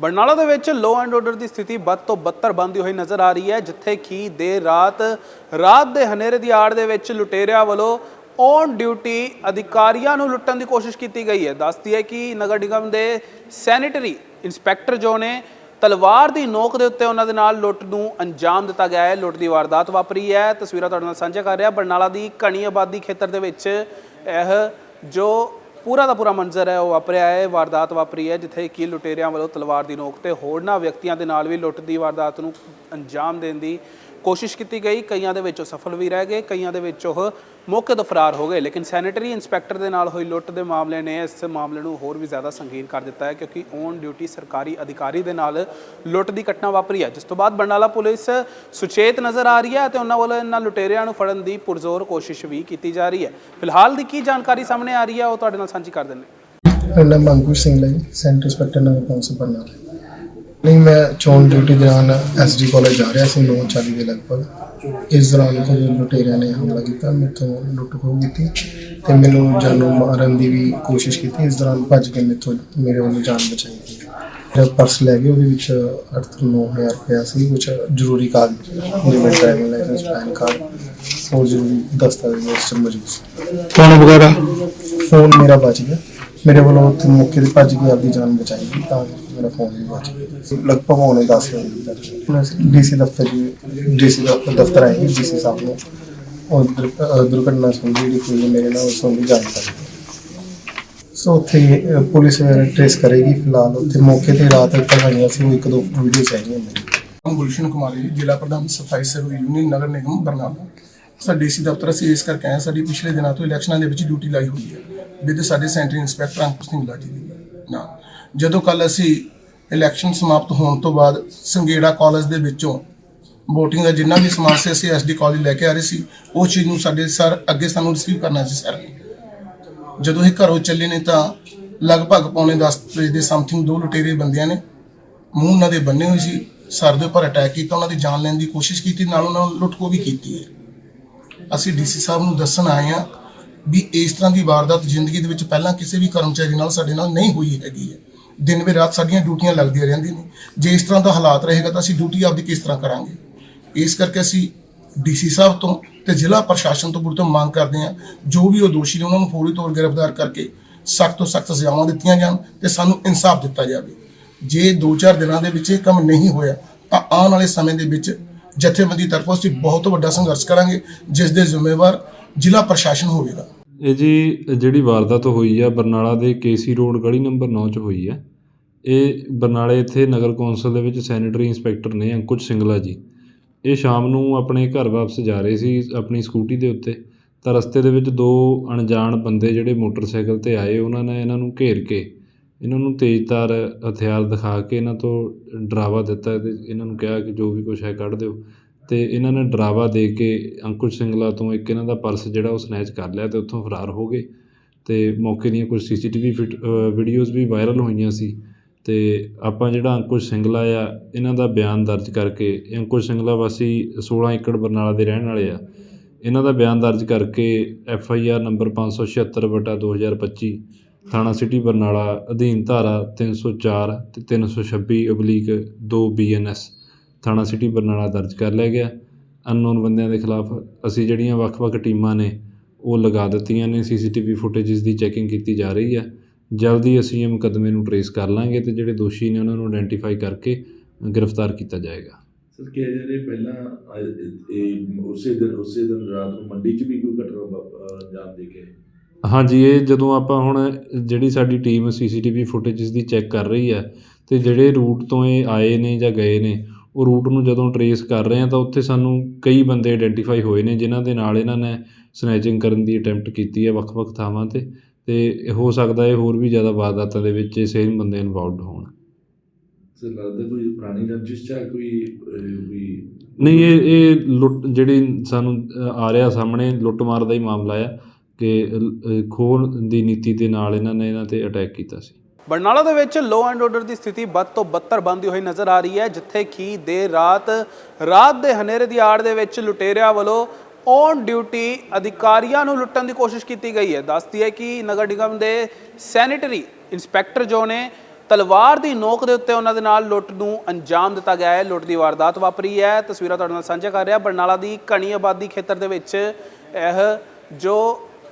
ਬਰਨਾਲਾ ਦੇ ਵਿੱਚ law and order ਦੀ ਸਥਿਤੀ ਬਦ ਤੋਂ ਬੱਤਰ ਬਣਦੀ ਹੋਈ ਨਜ਼ਰ ਆ ਰਹੀ ਹੈ, ਜਿੱਥੇ ਕਿ ਦੇਰ ਰਾਤ ਰਾਤ ਦੇ ਹਨੇਰੇ ਦੀ ਆੜ ਦੇ ਵਿੱਚ ਲੁਟੇਰਿਆਂ ਵੱਲੋਂ ਔਨ ਡਿਊਟੀ ਅਧਿਕਾਰੀਆਂ ਨੂੰ ਲੁੱਟਣ ਦੀ ਕੋਸ਼ਿਸ਼ ਕੀਤੀ ਗਈ ਹੈ। ਦੱਸਦੀ ਹੈ ਕਿ ਨਗਰ ਨਿਗਮ ਦੇ ਸੈਨੇਟਰੀ ਇੰਸਪੈਕਟਰ ਜੋ ਨੇ, ਤਲਵਾਰ ਦੀ ਨੋਕ ਦੇ ਉੱਤੇ ਉਹਨਾਂ ਦੇ ਨਾਲ ਲੁੱਟ ਨੂੰ ਅੰਜਾਮ ਦਿੱਤਾ ਗਿਆ ਹੈ। ਲੁੱਟ ਦੀ ਵਾਰਦਾਤ ਵਾਪਰੀ ਹੈ। ਤਸਵੀਰਾਂ ਤੁਹਾਡੇ ਨਾਲ ਸਾਂਝਾ ਕਰ ਰਿਹਾ, ਬਰਨਾਲਾ ਦੀ ਘਣੀ ਆਬਾਦੀ ਖੇਤਰ ਦੇ ਵਿੱਚ ਇਹ ਜੋ ਪੂਰਾ ਦਾ ਪੂਰਾ ਮੰਜ਼ਰ ਹੈ, ਉਹ ਵਾਪਰਿਆ ਹੈ, ਵਾਰਦਾਤ ਵਾਪਰੀ ਹੈ, ਜਿੱਥੇ ਕਿ ਲੁਟੇਰਿਆਂ ਵੱਲੋਂ ਤਲਵਾਰ ਦੀ ਨੋਕ ਤੇ ਹੋਰਨਾਂ ਵਿਅਕਤੀਆਂ ਦੇ ਨਾਲ ਵੀ ਲੁੱਟ ਦੀ ਵਾਰਦਾਤ ਨੂੰ ਅੰਜਾਮ ਦੇਣ ਦੀ ਕੋਸ਼ਿਸ਼ ਕੀਤੀ ਗਈ, ਕਈਆਂ ਦੇ ਵਿੱਚ ਉਹ ਸਫਲ ਵੀ ਰਹਿ ਗਏ, ਕਈਆਂ ਦੇ ਵਿੱਚ ਉਹ ਮੌਕੇ ਤੋਂ ਫਰਾਰ ਹੋ ਗਏ। ਲੇਕਿਨ ਸੈਨੇਟਰੀ ਇੰਸਪੈਕਟਰ ਦੇ ਨਾਲ ਹੋਈ ਲੁੱਟ ਦੇ ਮਾਮਲੇ ਨੇ ਇਸ ਮਾਮਲੇ ਨੂੰ ਹੋਰ ਵੀ ਜ਼ਿਆਦਾ ਸੰਗੀਨ ਕਰ ਦਿੱਤਾ ਹੈ ਕਿਉਂਕਿ ਔਨ ਡਿਊਟੀ ਸਰਕਾਰੀ ਅਧਿਕਾਰੀ ਦੇ ਨਾਲ ਲੁੱਟ ਦੀ ਘਟਨਾ ਵਾਪਰੀ ਹੈ। ਜਿਸ ਤੋਂ ਬਾਅਦ ਬਰਨਾਲਾ ਪੁਲਿਸ ਸੁਚੇਤ ਨਜ਼ਰ ਆ ਰਹੀ ਹੈ ਤੇ ਉਹਨਾਂ ਵੱਲੋਂ ਇਹਨਾਂ ਲੁਟੇਰਿਆਂ ਨੂੰ ਫੜਨ ਦੀ ਪੁਰਜ਼ੋਰ ਕੋਸ਼ਿਸ਼ ਵੀ ਕੀਤੀ ਜਾ ਰਹੀ ਹੈ। ਫਿਲਹਾਲ ਦੀ ਕੀ ਜਾਣਕਾਰੀ ਸਾਹਮਣੇ ਆ ਰਹੀ ਹੈ, ਉਹ ਤੁਹਾਡੇ ਨਾਲ ਸਾਂਝੀ ਕਰ ਦਿੰਦੇ ਮੇਰਾ ਨਾਮ ਅੰਕੁਸ਼ ਸਿੰਘ ਹੈ ਸੈਂਟਰ ਇੰਸਪੈਕਟਰ ਨਗਰ ਕੌਂਸਲ ਬਰਨਾਲਾ। ਨਹੀਂ ਮੈਂ ਚੋਣ ਡਿਊਟੀ ਦੌਰਾਨ ਐਸਡੀ ਕਾਲਜ ਜਾ ਰਿਹਾ ਸੀ 9:40 ਦੇ ਲਗਭਗ। ਇਸ ਦੌਰਾਨ ਕੁਝ ਲੁਟੇਰਿਆਂ ਨੇ ਹਮਲਾ ਕੀਤਾ ਮੇਰੇ ਤੋਂ ਲੁੱਟ ਖੋਹ ਕੀਤੀ ਤੇ ਮੈਨੂੰ ਜਾਨੋਂ ਮਾਰਨ ਦੀ ਵੀ ਕੋਸ਼ਿਸ਼ ਕੀਤੀ। ਇਸ ਦੌਰਾਨ ਭੱਜ ਕੇ ਮੇਥੋਂ ਮੇਰੇ ਵੱਲੋਂ ਜਾਨ ਬਚਾਈ ਗਈ। ਮੇਰਾ ਪਰਸ ਲੈ ਗਏ ਉਹਦੇ ਵਿੱਚ 8-9000 ਰੁਪਇਆ ਸੀ ਕੁਝ ਜ਼ਰੂਰੀ ਕਾਗਜ਼ ਜਿਵੇਂ ਡਰਾਈਵਿੰਗ ਲਾਇਸੈਂਸ ਪੈਨ ਕਾਰਡ ਹੋਰ ਜ਼ਰੂਰੀ ਦਸਤਾਵੇਜ਼ ਮੌਜੂਦ ਸੀ। ਫੋਨ ਵਗੈਰਾ? ਫੋਨ ਮੇਰਾ ਬਚ ਗਿਆ। ਮੇਰੇ ਵੱਲੋਂ ਉੱਥੇ ਮੌਕੇ ਤੇ ਭੱਜ ਕੇ ਆਪਦੀ ਜਾਨ ਬਚਾਈ ਗਈ ਤਾਂ ਮੇਰਾ ਫੋਨ ਵੀ ਬਚ ਗਿਆ। ਲਗਭਗ ਹੋਣੇ 10 ਵਜੇ ਡੀਸੀ ਦਫ਼ਤਰ ਜੀ ਡੀਸੀ ਦਫ਼ਤਰ ਆਏ ਡੀਸੀ ਸਾਹਿਬ ਨੂੰ। ਉਹ ਦੁਰਘਟਨਾ ਸੰਬੰਧੀ ਜਿਹੜੀ ਕੋਈ ਮੇਰੇ ਨਾਲ ਉਸ ਸੰਬੰਧੀ ਜਾਣਕਾਰੀ। ਸੋ ਉੱਥੇ ਪੁਲਿਸ ਟ੍ਰੇਸ ਕਰੇਗੀ ਫਿਲਹਾਲ। ਉੱਥੇ ਮੌਕੇ ਤੇ ਰਾਤ ਕਹਾਣੀਆਂ ਸੀ ਉਹ ਇੱਕ ਦੋ ਵੀਡੀਓ ਚਾਹੀਦੀਆਂ ਮੇਰੀ ਨਾਮ ਗੁਲਸ਼ਨ ਕੁਮਾਰੀ ਜ਼ਿਲ੍ਹਾ ਪ੍ਰਧਾਨ ਸਫ਼ਾਈ ਸੇਵਾ ਯੂਨੀਅਨ ਨਗਰ ਨਿਗਮ ਬਰਨਾਲਾ। ਸਾਡਾ ਡੀਸੀ ਦਫ਼ਤਰ ਅਸੀਂ ਇਸ ਕਰਕੇ ਆਏ ਸਾਡੀ ਪਿਛਲੇ ਦਿਨਾਂ ਤੋਂ ਇਲੈਕਸ਼ਨਾਂ ਦੇ ਵਿੱਚ ਡਿਊਟੀ ਲਾਈ ਹੋਈ ਹੈ। ਵਿਦ ਸਾਡੇ ਸੈਂਟਰੀ ਇੰਸਪੈਕਟਰ ਅੰਕੁਰ ਸਿੰਘ ਲਾਠੀ ਦੀ ਨਾਲ ਜਦੋਂ ਕੱਲ ਅਸੀਂ ਇਲੈਕਸ਼ਨ ਸਮਾਪਤ ਹੋਣ ਤੋਂ ਬਾਅਦ ਸੰਗੇੜਾ ਕਾਲਜ ਦੇ ਵਿੱਚੋਂ VOTING ਦਾ ਜਿੰਨਾ ਵੀ ਸਮਾਨ ਸੀ, ਅਸੀਂ ਐਸਡੀ ਕਾਲਜ ਲੈ ਕੇ ਆ ਰਹੇ ਸੀ, ਉਹ ਚੀਜ਼ ਨੂੰ ਸਾਡੇ ਸਰ ਅੱਗੇ ਸਾਨੂੰ ਰਿਸੀਵ ਕਰਨਾ ਸੀ ਸਰ। ਨੇ ਜਦੋਂ ਇਹ ਘਰੋਂ ਚੱਲੇ ਨੇ ਤਾਂ ਲਗਭਗ ਪੌਣੇ 10 ਵਜੇ ਦੇ ਸਮਥਿੰਗ ਦੋ ਲੁਟੇਰੇ ਬੰਦਿਆਂ ਨੇ ਮੂੰਹ ਉਹਨਾਂ ਦੇ ਬੰਨੇ ਹੋਏ ਸੀ, ਸਰ ਦੇ ਉੱਪਰ ਅਟੈਕ ਕੀਤਾ, ਉਹਨਾਂ ਦੀ ਜਾਨ ਲੈਣ ਦੀ ਕੋਸ਼ਿਸ਼ ਕੀਤੀ, ਨਾਲ ਉਹਨਾਂ ਨੂੰ ਲੁੱਟ ਵੀ ਕੀਤੀ ਹੈ। ਅਸੀਂ ਡੀਸੀ ਸਾਹਿਬ ਨੂੰ ਦੱਸਣ ਆਏ ਹਾਂ ਵੀ ਇਸ ਤਰ੍ਹਾਂ ਦੀ ਵਾਰਦਾਤ ਜ਼ਿੰਦਗੀ ਦੇ ਵਿੱਚ ਪਹਿਲਾਂ ਕਿਸੇ ਵੀ ਕਰਮਚਾਰੀ ਨਾਲ ਸਾਡੇ ਨਾਲ ਨਹੀਂ ਹੋਈ ਹੈਗੀ ਹੈ। ਦਿਨ ਵੇ ਰਾਤ ਸਾਡੀਆਂ ਡਿਊਟੀਆਂ ਲੱਗਦੀਆਂ ਰਹਿੰਦੀਆਂ ਨੇ। ਜੇ ਇਸ ਤਰ੍ਹਾਂ ਦਾ ਹਾਲਾਤ ਰਹੇਗਾ ਤਾਂ ਅਸੀਂ ਡਿਊਟੀ ਆਪਦੀ ਕਿਸ ਤਰ੍ਹਾਂ ਕਰਾਂਗੇ? ਇਸ ਕਰਕੇ ਅਸੀਂ ਡੀਸੀ ਸਾਹਿਬ ਤੋਂ ਤੇ ਜ਼ਿਲ੍ਹਾ ਪ੍ਰਸ਼ਾਸਨ ਤੋਂ ਪੁਰਤੋਂ ਮੰਗ ਕਰਦੇ ਹਾਂ, ਜੋ ਵੀ ਉਹ ਦੋਸ਼ੀ ਨੇ ਉਹਨਾਂ ਨੂੰ ਫੌਰੀ ਤੌਰ ਗ੍ਰਿਫਤਾਰ ਕਰਕੇ ਸਖਤ ਤੋਂ ਸਖਤ ਸਜ਼ਾਵਾਂ ਦਿੱਤੀਆਂ ਜਾਣ ਤੇ ਸਾਨੂੰ ਇਨਸਾਫ ਦਿੱਤਾ ਜਾਵੇ। ਜੇ 2-4 ਦਿਨਾਂ ਦੇ ਵਿੱਚ ਇਹ ਕੰਮ ਨਹੀਂ ਹੋਇਆ, ਤਾਂ ਆਉਣ ਵਾਲੇ ਸਮੇਂ ਦੇ ਵਿੱਚ ਜਥੇਬੰਦੀ ਤਰਫੋਂ ਅਸੀਂ ਬਹੁਤ ਵੱਡਾ ਸੰਘਰਸ਼ ਕਰਾਂਗੇ, ਜਿਸ ਦੇ ਜ਼ਿੰਮੇਵਾਰ ਜ਼ਿਲ੍ਹਾ ਪ੍ਰਸ਼ਾਸਨ ਹੋਵੇਗਾ। ਇਹ ਜੀ ਜਿਹੜੀ ਵਾਰਦਾਤ ਹੋਈ ਆ, ਬਰਨਾਲਾ ਦੇ ਕੇਸੀ ਰੋਡ ਗਲੀ ਨੰਬਰ 9 'ਚ ਹੋਈ ਆ। ਇਹ ਬਰਨਾਲੇ ਇੱਥੇ ਨਗਰ ਕੌਂਸਲ ਦੇ ਵਿੱਚ ਸੈਨੇਟਰੀ ਇੰਸਪੈਕਟਰ ਨੇ, ਅੰਕੁਸ਼ ਸਿੰਗਲਾ ਜੀ। ਇਹ ਸ਼ਾਮ ਨੂੰ ਆਪਣੇ ਘਰ ਵਾਪਸ ਜਾ ਰਹੇ ਸੀ, ਆਪਣੀ ਸਕੂਟੀ ਦੇ ਉੱਤੇ। ਤਾਂ ਰਸਤੇ ਦੇ ਵਿੱਚ ਦੋ ਅਣਜਾਣ ਬੰਦੇ ਜਿਹੜੇ ਮੋਟਰਸਾਈਕਲ ਤੇ ਆਏ, ਉਹਨਾਂ ਨੇ ਇਹਨਾਂ ਨੂੰ ਘੇਰ ਕੇ, ਇਹਨਾਂ ਨੂੰ ਤੇਜ਼ਧਾਰ ਹਥਿਆਰ ਦਿਖਾ ਕੇ ਇਹਨਾਂ ਤੋਂ ਡਰਾਵਾ ਦਿੱਤਾ ਤੇ ਇਹਨਾਂ ਨੂੰ ਕਿਹਾ ਕਿ ਜੋ ਵੀ ਕੁਝ ਹੈ, ਕੱਢ ਦਿਓ। ਅਤੇ ਇਹਨਾਂ ਨੇ ਡਰਾਵਾ ਦੇ ਕੇ ਅੰਕੁਸ਼ ਸਿੰਗਲਾ ਤੋਂ ਇੱਕ ਇਹਨਾਂ ਦਾ ਪਰਸ ਜਿਹੜਾ ਉਹ ਸਨੈਚ ਕਰ ਲਿਆ ਅਤੇ ਉੱਥੋਂ ਫਰਾਰ ਹੋ ਗਏ। ਅਤੇ ਮੌਕੇ ਦੀਆਂ ਕੁਝ ਸੀ ਸੀ ਟੀ ਵੀ ਫਿਟ ਵੀਡੀਓਜ਼ ਵੀ ਵਾਇਰਲ ਹੋਈਆਂ ਸੀ। ਅਤੇ ਆਪਾਂ ਜਿਹੜਾ ਅੰਕੁਸ਼ ਸਿੰਗਲਾ ਆ, ਇਹਨਾਂ ਦਾ ਬਿਆਨ ਦਰਜ ਕਰਕੇ ਅੰਕੁਸ਼ ਸਿੰਗਲਾ ਵਾਸੀ 16 ਏਕੜ ਬਰਨਾਲਾ ਦੇ ਰਹਿਣ ਵਾਲੇ ਆ। ਇਹਨਾਂ ਦਾ ਬਿਆਨ ਦਰਜ ਕਰਕੇ ਐਫ ਆਈ ਆਰ ਨੰਬਰ 576 ਬਟਾ 2025 ਥਾਣਾ ਸਿਟੀ ਬਰਨਾਲਾ, ਅਧੀਨ ਧਾਰਾ 304 ਤੇ 326 ਅਬਲੀਕ 2 ਬੀਐਨਐਸ ਥਾਣਾ ਸਿਟੀ ਬਰਨਾਲਾ ਦਰਜ ਕਰ ਲਿਆ ਗਿਆ। ਅਨਨੋਨ ਬੰਦਿਆਂ ਦੇ ਖਿਲਾਫ ਅਸੀਂ ਜਿਹੜੀਆਂ ਵੱਖ-ਵੱਖ ਟੀਮਾਂ ਨੇ ਉਹ ਲਗਾ ਦਿੱਤੀਆਂ ਨੇ। ਸੀਸੀਟੀਵੀ ਫੁਟੇਜਸ ਦੀ ਚੈਕਿੰਗ ਕੀਤੀ ਜਾ ਰਹੀ ਹੈ। ਜਲਦੀ ਅਸੀਂ ਇਹ ਮੁਕੱਦਮੇ ਨੂੰ ਟਰੇਸ ਕਰ ਲਾਂਗੇ ਤੇ ਜਿਹੜੇ ਦੋਸ਼ੀ ਨੇ ਉਹਨਾਂ ਨੂੰ ਆਇਡੈਂਟੀਫਾਈ ਕਰਕੇ ਗ੍ਰਿਫਤਾਰ ਕੀਤਾ ਜਾਏਗਾ। ਸਰ ਕਿ ਜਿਹੜੇ ਪਹਿਲਾਂ ਇਹ ਉਸੇ ਦਿਨ ਉਸੇ ਦਿਨ ਰਾਤ ਨੂੰ ਮੰਡੀ 'ਚ ਵੀ ਕੋਈ ਘਟਨਾ ਅੰਜਾਮ ਦੇ ਕੇ? ਹਾਂਜੀ ਇਹ ਜਦੋਂ ਆਪਾਂ ਹੁਣ ਜਿਹੜੀ ਸਾਡੀ ਟੀਮ ਸੀਸੀਟੀਵੀ ਫੁਟੇਜਸ ਦੀ ਚੈੱਕ ਕਰ ਰਹੀ ਹੈ ਤੇ ਜਿਹੜੇ ਰੂਟ ਤੋਂ ਇਹ ਆਏ ਨੇ ਜਾਂ ਗਏ ਨੇ ਉਹ ਰੂਟ ਨੂੰ ਜਦੋਂ ਟਰੇਸ ਕਰ ਰਹੇ ਹਾਂ ਤਾਂ ਉੱਥੇ ਸਾਨੂੰ ਕਈ ਬੰਦੇ ਆਇਡੈਂਟੀਫਾਈ ਹੋਏ ਨੇ ਜਿਨ੍ਹਾਂ ਦੇ ਨਾਲ ਇਹਨਾਂ ਨੇ ਸਨੈਚਿੰਗ ਕਰਨ ਦੀ ਅਟੈਂਪਟ ਕੀਤੀ ਹੈ ਵੱਖ-ਵੱਖ ਥਾਵਾਂ ਤੇ ਤੇ ਹੋ ਸਕਦਾ ਹੈ ਹੋਰ ਵੀ ਜ਼ਿਆਦਾ ਵਾਰਦਾਤਾਂ ਦੇ ਵਿੱਚ ਇਹ ਸੇਮ ਬੰਦੇ ਇਨਵੋਲਵਡ ਹੋਣ। ਸਰ ਲੱਗਦਾ ਕੋਈ ਪੁਰਾਣੀ ਰੰਜਿਸ਼ ਚਾ ਕੋਈ ਵੀ ਨਹੀਂ ਇਹ ਇਹ ਲੁੱਟ ਜਿਹੜੀ ਸਾਨੂੰ ਆ ਰਿਹਾ ਸਾਹਮਣੇ ਲੁੱਟਮਾਰ ਦਾ ਹੀ ਮਾਮਲਾ ਆ ਕਿ ਖੋਹ ਦੀ ਨੀਤੀ ਦੇ ਨਾਲ ਇਹਨਾਂ ਨੇ ਇਹਨਾਂ ਤੇ ਅਟੈਕ ਕੀਤਾ ਸੀ। ਬਰਨਾਲਾ ਦੇ ਵਿੱਚ ਲੋ ਐਂਡ ਆਰਡਰ ਦੀ ਸਥਿਤੀ ਬਦ ਤੋਂ ਬੱਤਰ ਬਣਦੀ ਹੋਈ ਨਜ਼ਰ ਆ ਰਹੀ ਹੈ, ਜਿੱਥੇ ਕਿ ਦੇਰ ਰਾਤ ਰਾਤ ਦੇ ਹਨੇਰੇ ਦੀ ਆੜ ਦੇ ਵਿੱਚ ਲੁਟੇਰਿਆਂ ਵੱਲੋਂ ਔਨ ਡਿਊਟੀ ਅਧਿਕਾਰੀਆਂ ਨੂੰ ਲੁੱਟਣ ਦੀ ਕੋਸ਼ਿਸ਼ ਕੀਤੀ ਗਈ ਹੈ। ਦੱਸਦੀ ਹੈ ਕਿ ਨਗਰ ਨਿਗਮ ਦੇ ਸੈਨੇਟਰੀ ਇੰਸਪੈਕਟਰ ਜੋ ਨੇ, ਤਲਵਾਰ ਦੀ ਨੋਕ ਦੇ ਉੱਤੇ ਉਹਨਾਂ ਦੇ ਨਾਲ ਲੁੱਟ ਨੂੰ ਅੰਜਾਮ ਦਿੱਤਾ ਗਿਆ ਹੈ। ਲੁੱਟ ਦੀ ਵਾਰਦਾਤ ਵਾਪਰੀ ਹੈ। ਤਸਵੀਰਾਂ ਤੁਹਾਡੇ ਨਾਲ ਸਾਂਝਾ ਕਰ ਰਿਹਾ, ਬਰਨਾਲਾ ਦੀ ਘਣੀ ਆਬਾਦੀ ਖੇਤਰ ਦੇ ਵਿੱਚ ਇਹ ਜੋ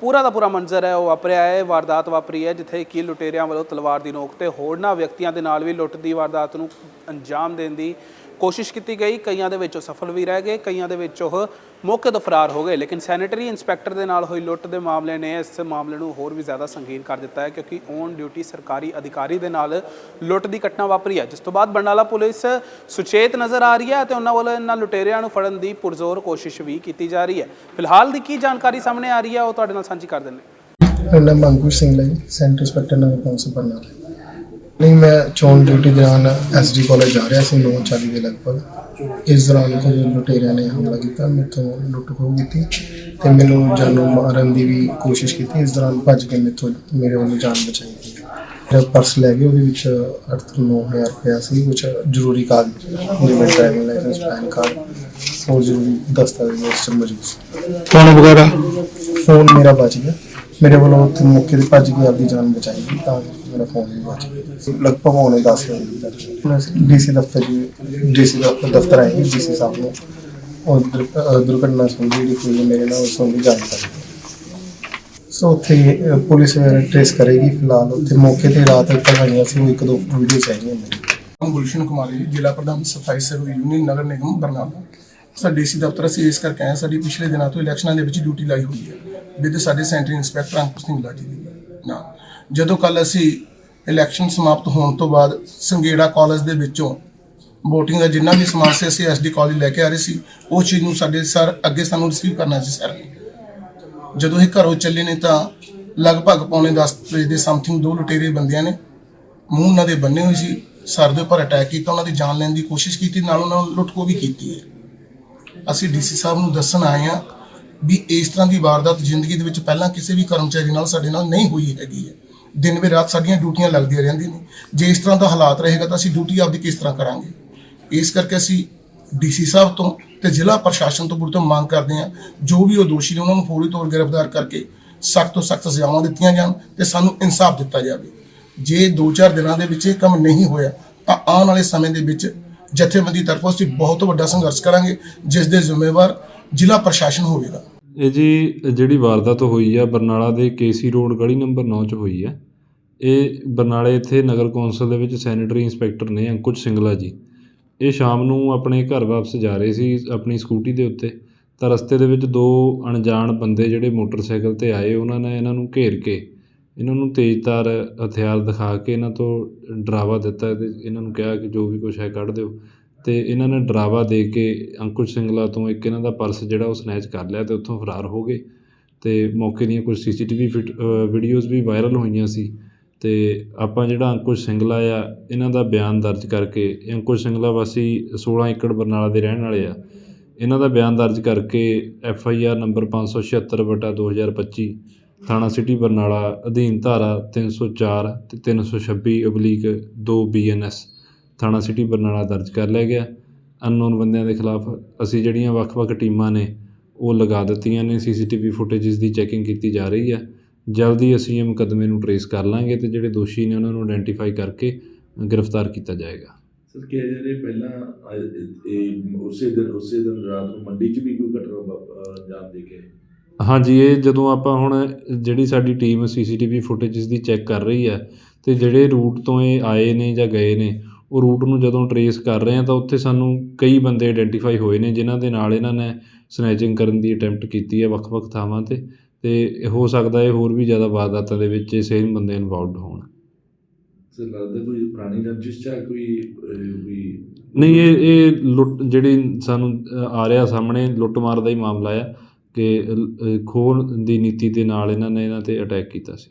ਪੂਰਾ ਦਾ ਪੂਰਾ ਮੰਜ਼ਰ ਹੈ, ਉਹ ਵਾਪਰਿਆ ਹੈ, ਵਾਰਦਾਤ ਵਾਪਰੀ ਹੈ, ਜਿੱਥੇ ਕਿ ਲੁਟੇਰਿਆਂ ਵੱਲੋਂ ਤਲਵਾਰ ਦੀ ਨੋਕ ਤੇ ਹੋਰਨਾਂ ਵਿਅਕਤੀਆਂ ਦੇ ਨਾਲ ਵੀ ਲੁੱਟ ਦੀ ਵਾਰਦਾਤ ਨੂੰ ਅੰਜਾਮ ਦੇਣ ਦੀ ਕੋਸ਼ਿਸ਼ ਕੀਤੀ ਗਈ, ਕਈਆਂ ਦੇ ਵਿੱਚ ਉਹ ਸਫਲ ਵੀ ਰਹਿ ਗਏ, ਕਈਆਂ ਦੇ ਵਿੱਚ ਉਹ ਮੌਕੇ ਤੋਂ ਫਰਾਰ ਹੋ ਗਏ। ਲੇਕਿਨ ਸੈਨੇਟਰੀ ਇੰਸਪੈਕਟਰ ਦੇ ਨਾਲ ਹੋਈ ਲੁੱਟ ਦੇ ਮਾਮਲੇ ਨੇ ਇਸ ਮਾਮਲੇ ਨੂੰ ਹੋਰ ਵੀ ਜ਼ਿਆਦਾ ਸੰਗੀਨ ਕਰ ਦਿੱਤਾ ਹੈ ਕਿਉਂਕਿ ਔਨ ਡਿਊਟੀ ਸਰਕਾਰੀ ਅਧਿਕਾਰੀ ਦੇ ਨਾਲ ਲੁੱਟ ਦੀ ਘਟਨਾ ਵਾਪਰੀ ਹੈ। ਜਿਸ ਤੋਂ ਬਾਅਦ ਬਰਨਾਲਾ ਪੁਲਿਸ ਸੁਚੇਤ ਨਜ਼ਰ ਆ ਰਹੀ ਹੈ ਤੇ ਉਹਨਾਂ ਵੱਲੋਂ ਇਹਨਾਂ ਲੁਟੇਰਿਆਂ ਨੂੰ ਫੜਨ ਦੀ ਪੁਰਜ਼ੋਰ ਕੋਸ਼ਿਸ਼ ਵੀ ਕੀਤੀ ਜਾ ਰਹੀ ਹੈ। ਫਿਲਹਾਲ ਦੀ ਕੀ ਜਾਣਕਾਰੀ ਸਾਹਮਣੇ ਆ ਰਹੀ ਹੈ, ਉਹ ਤੁਹਾਡੇ ਨਾਲ ਸਾਂਝੀ ਕਰ ਦਿੰਦੇ ਹਾਂ। ਮੇਰਾ ਨਾਮ ਸਿੰਘ ਹੈ ਸੈਂਟਰ ਇੰਸਪੈਕਟਰ ਨਗਰ ਕੌਂਸਲ ਬਰਨਾਲਾ। ਨਹੀਂ ਮੈਂ ਚੋਣ ਡਿਊਟੀ ਦੌਰਾਨ ਐਸਡੀ ਕਾਲਜ ਜਾ ਰਿਹਾ ਸੀ 9:40 ਦੇ ਲਗਭਗ। ਇਸ ਦੌਰਾਨ ਕੁਝ ਲੁਟੇਰਿਆਂ ਨੇ ਹਮਲਾ ਕੀਤਾ ਮੇਰੇ ਤੋਂ ਲੁੱਟ ਖੋਹ ਕੀਤੀ ਤੇ ਮੈਨੂੰ ਜਾਨੋਂ ਮਾਰਨ ਦੀ ਵੀ ਕੋਸ਼ਿਸ਼ ਕੀਤੀ। ਇਸ ਦੌਰਾਨ ਭੱਜ ਕੇ ਤੋਂ ਮੇਰੇ ਵੱਲੋਂ ਜਾਨ ਬਚਾਈ ਗਈ। ਮੇਰਾ ਪਰਸ ਲੈ ਗਏ ਉਹਦੇ ਵਿੱਚ 8-9000 ਰੁਪਇਆ ਸੀ ਕੁਝ ਜ਼ਰੂਰੀ ਕਾਗਜ਼ ਜਿਵੇਂ ਡਰਾਈਵਿੰਗ ਲਾਇਸੈਂਸ ਪੈਨ ਕਾਰਡ ਹੋਰ ਜ਼ਰੂਰੀ ਦਸਤਾਵੇਜ਼ 'ਚ ਮੌਜੂਦ ਸੀ। ਫੋਨ ਵਗੈਰਾ? ਫੋਨ ਮੇਰਾ ਬਚ ਗਿਆ। ਮੇਰੇ ਵੱਲੋਂ ਮੌਕੇ ਤੇ ਭੱਜ ਕੇ ਆਪਦੀ ਜਾਨ ਬਚਾਈ ਗਈ ਤਾਂ ਮੇਰਾ ਫੋਨ ਵੀ ਬਚ ਗਿਆ ਲਗਭਗ ਹੋਣੇ 10 ਵਜੇ ਡੀਸੀ ਦਫ਼ਤਰ ਡੀਸੀ ਦਫ਼ਤਰ ਆਏ ਡੀਸੀ ਸਾਹਿਬ ਨੂੰ। ਉਹ ਦੁਰਘਟਨਾ ਸੰਬੰਧੀ ਜਿਹੜੀ ਕੋਈ ਮੇਰੇ ਨਾਲ ਉਸ ਸੰਬੰਧੀ ਜਾਣਕਾਰੀ ਸੋ ਉੱਥੇ ਅਹ, ਪੁਲਿਸ ਟ੍ਰੇਸ ਕਰੇਗੀ ਫਿਲਹਾਲ। ਉੱਥੇ ਮੌਕੇ ਤੇ ਰਾਤ ਕਰਵਾਈਆਂ ਸੀ ਉਹ ਇੱਕ ਦੋ ਵੀਡੀਓ ਚਾਹੀਦੀਆਂ ਮੇਰੀ ਗੁਲਸ਼ਨ ਕੁਮਾਰੀ ਜ਼ਿਲ੍ਹਾ ਪ੍ਰਧਾਨ ਸਫ਼ਾਈ ਸੇਵਾ ਯੂਨੀਅਨ ਨਗਰ ਨਿਗਮ ਬਰਨਾਲਾ। ਸਾਡਾ ਡੀਸੀ ਦਫ਼ਤਰ ਅਸੀਂ ਇਸ ਕਰਕੇ ਆਏ ਸਾਡੀ ਪਿਛਲੇ ਦਿਨਾਂ ਤੋਂ ਇਲੈਕਸ਼ਨਾਂ ਦੇ ਵਿੱਚ ਡਿਊਟੀ ਲਾਈ ਹੋਈ ਹੈ। ਵਿਦ ਸਾਡੇ ਸੈਂਟਰ ਇੰਸਪੈਕਟਰ ਅੰਕੁਸ਼ ਸਿੰਘ ਲਾਠੀ ਦੀ। ਨਾਲ ਜਦੋਂ ਕੱਲ ਅਸੀਂ ਇਲੈਕਸ਼ਨ ਸਮਾਪਤ ਹੋਣ ਤੋਂ ਬਾਅਦ ਸੰਗੇੜਾ ਕਾਲਜ ਦੇ ਵਿੱਚੋਂ VOTING ਦਾ ਜਿੰਨਾ ਵੀ ਸਮਾਨ ਸੀ, ਅਸੀਂ ਐਸਡੀ ਕਾਲਜ ਲੈ ਕੇ ਆ ਰਹੇ ਸੀ, ਉਹ ਚੀਜ਼ ਨੂੰ ਸਾਡੇ ਸਰ ਅੱਗੇ ਸਾਨੂੰ ਰਿਸੀਵ ਕਰਨਾ ਸੀ ਸਰ ਨੇ ਜਦੋਂ ਇਹ ਘਰੋਂ ਚੱਲੇ ਨੇ ਤਾਂ ਲਗਭਗ ਪੌਣੇ 10 ਵਜੇ ਦੇ ਸਮਥਿੰਗ ਦੋ ਲੁਟੇਰੇ ਬੰਦਿਆਂ ਨੇ ਮੂੰਹ ਉਹਨਾਂ ਦੇ ਬੰਨੇ ਹੋਏ ਸੀ, ਸਰ ਦੇ ਉੱਪਰ ਅਟੈਕ ਕੀਤਾ, ਉਹਨਾਂ ਦੀ ਜਾਨ ਲੈਣ ਦੀ ਕੋਸ਼ਿਸ਼ ਕੀਤੀ, ਨਾਲ ਉਹਨਾਂ ਨੂੰ ਲੁੱਟ ਵੀ ਕੀਤੀ ਹੈ। ਅਸੀਂ ਡੀਸੀ ਸਾਹਿਬ ਨੂੰ ਦੱਸਣ ਆਏ ਹਾਂ ਵੀ ਇਸ ਤਰ੍ਹਾਂ ਦੀ ਵਾਰਦਾਤ ਜ਼ਿੰਦਗੀ ਦੇ ਵਿੱਚ ਪਹਿਲਾਂ ਕਿਸੇ ਵੀ ਕਰਮਚਾਰੀ ਨਾਲ ਸਾਡੇ ਨਾਲ ਨਹੀਂ ਹੋਈ ਹੈਗੀ ਹੈ। ਦਿਨ ਵੇ ਰਾਤ ਸਾਡੀਆਂ ਡਿਊਟੀਆਂ ਲੱਗਦੀਆਂ ਰਹਿੰਦੀਆਂ ਨੇ। ਜੇ ਇਸ ਤਰ੍ਹਾਂ ਦਾ ਹਾਲਾਤ ਰਹੇਗਾ ਤਾਂ ਅਸੀਂ ਡਿਊਟੀ ਆਪਦੀ ਕਿਸ ਤਰ੍ਹਾਂ ਕਰਾਂਗੇ? ਇਸ ਕਰਕੇ ਅਸੀਂ ਡੀਸੀ ਸਾਹਿਬ ਤੋਂ ਤੇ ਜ਼ਿਲ੍ਹਾ ਪ੍ਰਸ਼ਾਸਨ ਤੋਂ ਪੁਰ ਤੋਂ ਮੰਗ ਕਰਦੇ ਹਾਂ, ਜੋ ਵੀ ਉਹ ਦੋਸ਼ੀ ਨੇ ਉਹਨਾਂ ਨੂੰ ਫੌਰੀ ਤੌਰ ਗ੍ਰਿਫਤਾਰ ਕਰਕੇ ਸਖਤ ਤੋਂ ਸਖਤ ਸਜ਼ਾਵਾਂ ਦਿੱਤੀਆਂ ਜਾਣ ਤੇ ਸਾਨੂੰ ਇਨਸਾਫ ਦਿੱਤਾ ਜਾਵੇ। ਜੇ 2-4 ਦਿਨਾਂ ਦੇ ਵਿੱਚ ਇਹ ਕੰਮ ਨਹੀਂ ਹੋਇਆ, ਤਾਂ ਆਉਣ ਵਾਲੇ ਸਮੇਂ ਦੇ ਵਿੱਚ ਜਥੇਬੰਦੀ ਤਰਫੋਂ ਅਸੀਂ ਬਹੁਤ ਵੱਡਾ ਸੰਘਰਸ਼ ਕਰਾਂਗੇ, ਜਿਸ ਦੇ ਜ਼ਿੰਮੇਵਾਰ ਜ਼ਿਲ੍ਹਾ ਪ੍ਰਸ਼ਾਸਨ ਹੋਵੇਗਾ। ਇਹ ਜੀ ਜਿਹੜੀ ਵਾਰਦਾਤ ਹੋਈ ਆ, ਬਰਨਾਲਾ ਦੇ ਕੇਸੀ ਰੋਡ ਗਲੀ ਨੰਬਰ 9 'ਚ ਹੋਈ ਆ। ਇਹ ਬਰਨਾਲੇ ਇੱਥੇ ਨਗਰ ਕੌਂਸਲ ਦੇ ਵਿੱਚ ਸੈਨੇਟਰੀ ਇੰਸਪੈਕਟਰ ਨੇ ਅੰਕੁਸ਼ ਸਿੰਗਲਾ ਜੀ। ਇਹ ਸ਼ਾਮ ਨੂੰ ਆਪਣੇ ਘਰ ਵਾਪਸ ਜਾ ਰਹੇ ਸੀ, ਆਪਣੀ ਸਕੂਟੀ ਦੇ ਉੱਤੇ। ਤਾਂ ਰਸਤੇ ਦੇ ਵਿੱਚ ਦੋ ਅਣਜਾਣ ਬੰਦੇ ਜਿਹੜੇ ਮੋਟਰਸਾਈਕਲ ਤੇ ਆਏ, ਉਹਨਾਂ ਨੇ ਇਹਨਾਂ ਨੂੰ ਘੇਰ ਕੇ, ਇਹਨਾਂ ਨੂੰ ਤੇਜ਼ਧਾਰ ਹਥਿਆਰ ਦਿਖਾ ਕੇ ਇਹਨਾਂ ਤੋਂ ਡਰਾਵਾ ਦਿੱਤਾ ਤੇ ਇਹਨਾਂ ਨੂੰ ਕਿਹਾ ਕਿ ਜੋ ਵੀ ਕੁਝ ਹੈ ਕੱਢ ਦਿਓ। ਅਤੇ ਇਹਨਾਂ ਨੇ ਡਰਾਵਾ ਦੇ ਕੇ ਅੰਕੁਸ਼ ਸਿੰਗਲਾ ਤੋਂ ਇੱਕ ਇਹਨਾਂ ਦਾ ਪਰਸ ਜਿਹੜਾ ਉਹ ਸਨੈਚ ਕਰ ਲਿਆ ਅਤੇ ਉੱਥੋਂ ਫਰਾਰ ਹੋ ਗਏ। ਅਤੇ ਮੌਕੇ ਦੀਆਂ ਕੁਝ ਸੀਸੀਟੀਵੀ ਵੀਡੀਓਜ਼ ਵੀ ਵਾਇਰਲ ਹੋਈਆਂ ਸੀ। ਅਤੇ ਆਪਾਂ ਜਿਹੜਾ ਅੰਕੁਸ਼ ਸਿੰਗਲਾ ਆ, ਇਹਨਾਂ ਦਾ ਬਿਆਨ ਦਰਜ ਕਰਕੇ ਅੰਕੁਸ਼ ਸਿੰਗਲਾ ਵਾਸੀ 16 ਏਕੜ ਬਰਨਾਲਾ ਦੇ ਰਹਿਣ ਵਾਲੇ ਆ। ਇਹਨਾਂ ਦਾ ਬਿਆਨ ਦਰਜ ਕਰਕੇ ਐਫ ਆਈ ਆਰ ਨੰਬਰ 576 ਬਟਾ 2025 ਥਾਣਾ ਸਿਟੀ ਬਰਨਾਲਾ, ਅਧੀਨ ਧਾਰਾ 304 ਤੇ 326 ਅਬਲੀਕ 2 ਬੀਐਨਐਸ ਥਾਣਾ ਸਿਟੀ ਬਰਨਾਲਾ ਦਰਜ ਕਰ ਲਿਆ ਗਿਆ। ਅਨਨੋਨ ਬੰਦਿਆਂ ਦੇ ਖਿਲਾਫ ਅਸੀਂ ਜਿਹੜੀਆਂ ਵੱਖ-ਵੱਖ ਟੀਮਾਂ ਨੇ ਉਹ ਲਗਾ ਦਿੱਤੀਆਂ ਨੇ। ਸੀਸੀਟੀਵੀ ਫੁਟੇਜਸ ਦੀ ਚੈਕਿੰਗ ਕੀਤੀ ਜਾ ਰਹੀ ਹੈ। ਜਲਦੀ ਅਸੀਂ ਇਹ ਮੁਕੱਦਮੇ ਨੂੰ ਟਰੇਸ ਕਰ ਲਾਂਗੇ ਤੇ ਜਿਹੜੇ ਦੋਸ਼ੀ ਨੇ ਉਹਨਾਂ ਨੂੰ ਆਇਡੈਂਟੀਫਾਈ ਕਰਕੇ ਗ੍ਰਿਫਤਾਰ ਕੀਤਾ ਜਾਏਗਾ। ਸਰ ਕਿਹਾ ਜਾ ਰਿਹਾ ਪਹਿਲਾਂ ਇਹ ਉਸੇ ਦਿਨ ਉਸੇ ਦਿਨ ਰਾਤ ਨੂੰ ਮੰਡੀ 'ਚ ਵੀ ਕੋਈ ਘਟਨਾ ਅੰਜਾਮ ਦੇ ਹਾਂਜੀ ਇਹ ਜਦੋਂ ਆਪਾਂ ਹੁਣ ਜਿਹੜੀ ਸਾਡੀ ਟੀਮ ਸੀਸੀਟੀਵੀ ਫੁਟੇਜਸ ਦੀ ਚੈੱਕ ਕਰ ਰਹੀ ਹੈ ਤੇ ਜਿਹੜੇ ਰੂਟ ਤੋਂ ਇਹ ਆਏ ਨੇ ਜਾਂ ਗਏ ਨੇ ਉਹ ਰੂਟ ਨੂੰ ਜਦੋਂ ਟਰੇਸ ਕਰ ਰਹੇ ਆ ਤਾਂ ਉੱਥੇ ਸਾਨੂੰ ਕਈ ਬੰਦੇ ਆਇਡੈਂਟੀਫਾਈ ਹੋਏ ਨੇ ਜਿਨ੍ਹਾਂ ਦੇ ਨਾਲ ਇਹਨਾਂ ਨੇ ਸਨੈਚਿੰਗ ਕਰਨ ਦੀ ਅਟੈਂਪਟ ਕੀਤੀ ਹੈ ਵੱਖ-ਵੱਖ ਥਾਵਾਂ ਤੇ ਤੇ ਹੋ ਸਕਦਾ ਇਹ ਹੋਰ ਵੀ ਜ਼ਿਆਦਾ ਵਾਰਦਾਤਾਂ ਦੇ ਵਿੱਚ ਇਹ ਸੇਮ ਬੰਦੇ ਇਨਵੋਲਵਡ ਹੋਣ। ਸਰ ਲੱਗਦਾ ਕੋਈ ਪੁਰਾਣੀ ਰੰਜਿਸ਼ ਚਾ ਕੋਈ ਵੀ ਨਹੀਂ ਇਹ ਇਹ ਲੁੱਟ ਜਿਹੜੀ ਸਾਨੂੰ ਆ ਰਿਹਾ ਸਾਹਮਣੇ ਲੁੱਟਮਾਰ ਦਾ ਹੀ ਮਾਮਲਾ ਆ ਕਿ ਖੋਹ ਦੀ ਨੀਤੀ ਦੇ ਨਾਲ ਇਹਨਾਂ ਨੇ ਇਹਨਾਂ ਤੇ ਅਟੈਕ ਕੀਤਾ ਸੀ।